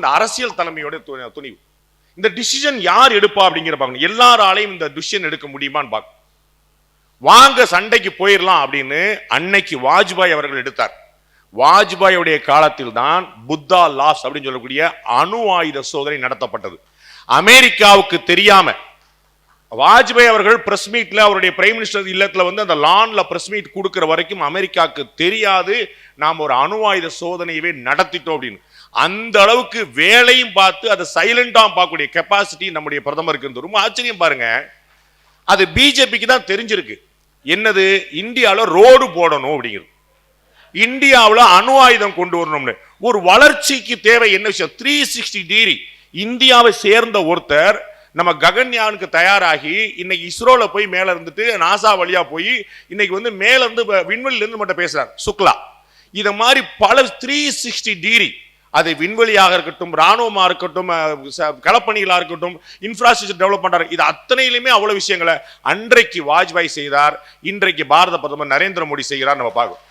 இந்த அரசியல் தலைமையோட துணிவு. இந்த டிசிஷன் யார் எடுப்பா அப்படிங்கிற பார்க்கணும் எல்லாராலையும் இந்த டிசிஷன் எடுக்க முடியுமான்னு பார்க்கணும் வாங்க சண்டைக்கு போயிடலாம் அப்படின்னு அன்னைக்கு வாஜ்பாய் அவர்கள் எடுத்தார். வாஜ்பாயுடைய காலத்தில் தான் புத்தா லாஸ் அப்படின்னு சொல்லக்கூடிய அணு ஆயுத சோதனை நடத்தப்பட்டது. அமெரிக்காவுக்கு தெரியாம வாஜ்பாய் அவர்கள் பிரஸ் மீட்டில் அவருடைய பிரைம் மினிஸ்டர் இல்லத்தில் வந்து அந்த லான்ல பிரஸ் மீட் கொடுக்குற வரைக்கும் அமெரிக்காவுக்கு தெரியாது. நாம் ஒரு அணு ஆயுத சோதனையவே நடத்திட்டோம் அப்படின்னு. அந்த அளவுக்கு வேலையும் பார்த்து அதை சைலண்டாக பார்க்கக்கூடிய கெப்பாசிட்டி நம்முடைய பிரதமருக்கு இருந்து. ரொம்ப ஆச்சரியம் பாருங்க. அது பிஜேபிக்கு தான் தெரிஞ்சிருக்கு. என்னது? இந்தியாவில் ரோடு போடணும் அப்படிங்கிறது. இந்தியாவில் அணு ஆயுதம் கொண்டு வரணும்னு. ஒரு வளர்ச்சிக்கு தேவை என்ன விஷயம்? த்ரீ சிக்ஸ்டி டிகிரி இந்தியாவை சேர்ந்த ஒருத்தர் நம்ம ககன்யானுக்கு தயாராகி இன்னைக்கு இஸ்ரோல போய் மேல இருந்துட்டு நாசா வழியா போய் இன்னைக்கு வந்து மேல இருந்து விண்வெளியில இருந்து மட்டும் பேசுறார் சுக்லா. இதை மாதிரி பல த்ரீ சிக்ஸ்டி டிகிரி அது விண்வெளியாக இருக்கட்டும் இராணுவமாக இருக்கட்டும் களப்பணிகளாக ச- இருக்கட்டும் இன்ஃப்ராஸ்ட்ரக்சர் டெவலப்மெண்ட் இது அத்தனையிலுமே அவ்வளோ விஷயங்களை அன்றைக்கு வாஜ்பாய் செய்தார் இன்றைக்கு பாரத பிரதமர் நரேந்திர மோடி செய்கிறார் நம்ம பார்க்கணும்.